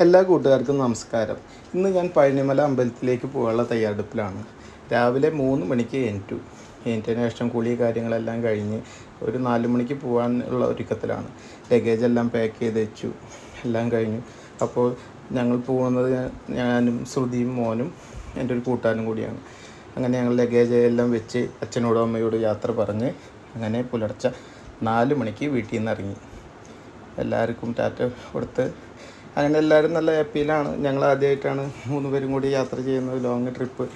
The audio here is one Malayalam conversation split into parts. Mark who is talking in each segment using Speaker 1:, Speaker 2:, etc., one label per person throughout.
Speaker 1: എല്ലാ കൂട്ടുകാർക്കും നമസ്കാരം. ഇന്ന് ഞാൻ പഴനിമല അമ്പലത്തിലേക്ക് പോകാനുള്ള തയ്യാറെടുപ്പിലാണ്. രാവിലെ മൂന്ന് മണിക്ക് എന്റു എന്റതിന് ശേഷം കുളി കാര്യങ്ങളെല്ലാം കഴിഞ്ഞ് ഒരു നാല് മണിക്ക് പോകാനുള്ള ഒരുക്കത്തിലാണ്. ലഗേജ് എല്ലാം പാക്ക് ചെയ്ത് വെച്ചു. എല്ലാം കഴിഞ്ഞു. അപ്പോൾ ഞങ്ങൾ പോകുന്നത് ഞാനും ശ്രുതിയും മോനും എന്റെ ഒരു കൂട്ടുകാരനും കൂടിയാണ്. അങ്ങനെ ഞങ്ങൾ ലഗേജ് എല്ലാം വെച്ച് അച്ഛനോടും അമ്മയോടും യാത്ര പറഞ്ഞ് അങ്ങനെ പുലർച്ച നാല് മണിക്ക് വീട്ടിൽ നിന്ന് ഇറങ്ങി. എല്ലാവർക്കും ടാറ്റ കൊടുത്ത് അങ്ങനെ എല്ലാവരും നല്ല ഹാപ്പിയിലാണ്. ഞങ്ങൾ ആദ്യമായിട്ടാണ് മൂന്ന് പേരും കൂടി യാത്ര ചെയ്യുന്നത് ലോങ് ട്രിപ്പ്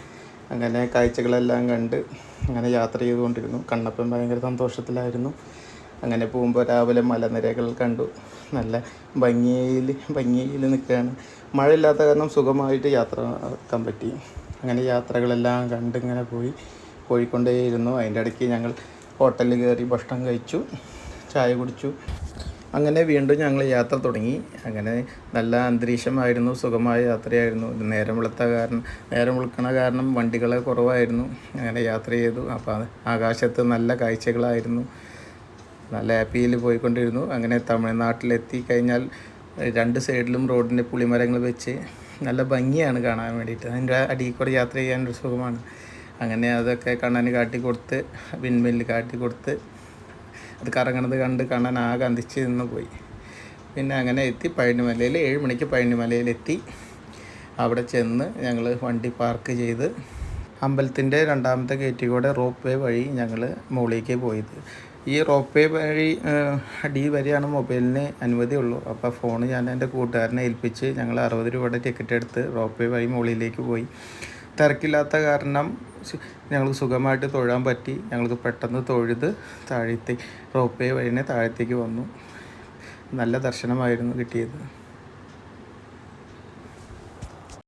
Speaker 1: അങ്ങനെ കാഴ്ചകളെല്ലാം കണ്ട് അങ്ങനെ യാത്ര ചെയ്തുകൊണ്ടിരുന്നു. കണ്ണപ്പൻ ഭയങ്കര സന്തോഷത്തിലായിരുന്നു. അങ്ങനെ പോകുമ്പോൾ രാവിലെ മലനിരകൾ കണ്ടു. നല്ല ഭംഗിയിൽ ഭംഗിയിൽ നിൽക്കുകയാണ്. മഴയില്ലാത്ത കാരണം സുഖമായിട്ട് യാത്ര ആക്കാൻ പറ്റി. അങ്ങനെ യാത്രകളെല്ലാം കണ്ട് ഇങ്ങനെ പോയി. പോയിക്കൊണ്ടേയിരുന്നു. അതിന്റെ ഇടയ്ക്ക് ഞങ്ങൾ ഹോട്ടലിൽ കയറി ഭക്ഷണം കഴിച്ചു. ചായ കുടിച്ചു. അങ്ങനെ വീണ്ടും ഞങ്ങൾ യാത്ര തുടങ്ങി. അങ്ങനെ നല്ല അന്തരീക്ഷമായിരുന്നു സുഖമായ യാത്രയായിരുന്നു. നേരം വെളുത്ത കാരണം നേരം വെളുക്കണ കാരണം വണ്ടികൾ കുറവായിരുന്നു. അങ്ങനെ യാത്ര ചെയ്തു. അപ്പോൾ ആകാശത്ത് നല്ല കാഴ്ചകളായിരുന്നു. നല്ല ഹാപ്പിയിൽ പോയിക്കൊണ്ടിരുന്നു. അങ്ങനെ തമിഴ്നാട്ടിലെത്തി കഴിഞ്ഞാൽ രണ്ട് സൈഡിലും റോഡിന്റെ പുളിമരങ്ങൾ വെച്ച് നല്ല ഭംഗിയാണ് കാണാൻ വേണ്ടിയിട്ട്. അതിന്റെ അടിയിൽ കൂടെ യാത്ര ചെയ്യാൻ ഒരു സുഖമാണ്. അങ്ങനെ അതൊക്കെ കണ്ണന് കാട്ടിക്കൊടുത്ത് വിൻമില്ല് കാട്ടിക്കൊടുത്ത് അത് കറങ്ങണത് കണ്ട് കാണാൻ ആകെ അന്തിച്ച് നിന്ന് പോയി. പിന്നെ അങ്ങനെ എത്തി പഴനിമലയിൽ. ഏഴ് മണിക്ക് പഴനിമലയിലെത്തി. അവിടെ ചെന്ന് ഞങ്ങൾ വണ്ടി പാർക്ക് ചെയ്ത് അമ്പലത്തിന്റെ രണ്ടാമത്തെ ഗേറ്റിൽ കൂടെ റോപ്പ് വേ വഴി ഞങ്ങൾ മുകളിലേക്ക് പോയത്. ഈ റോപ്പ് വേ വഴി അടി വരെയാണ് മൊബൈലിന് അനുമതിയുള്ളൂ അപ്പോൾ ഫോൺ ഞാൻ എന്റെ കൂട്ടുകാരനെ ഏൽപ്പിച്ച് ഞങ്ങൾ അറുപത് രൂപയുടെ ടിക്കറ്റ് എടുത്ത് റോപ്പ് വേ വഴി മുകളിലേക്ക് പോയി. തിരക്കില്ലാത്ത കാരണം ഞങ്ങൾക്ക് സുഖമായിട്ട് തൊഴാൻ പറ്റി. ഞങ്ങൾക്ക് പെട്ടെന്ന് തൊഴുത് താഴത്തേക്ക് റോപ്പ് വഴിനെ താഴത്തേക്ക് വന്നു. നല്ല ദർശനമായിരുന്നു കിട്ടിയത്.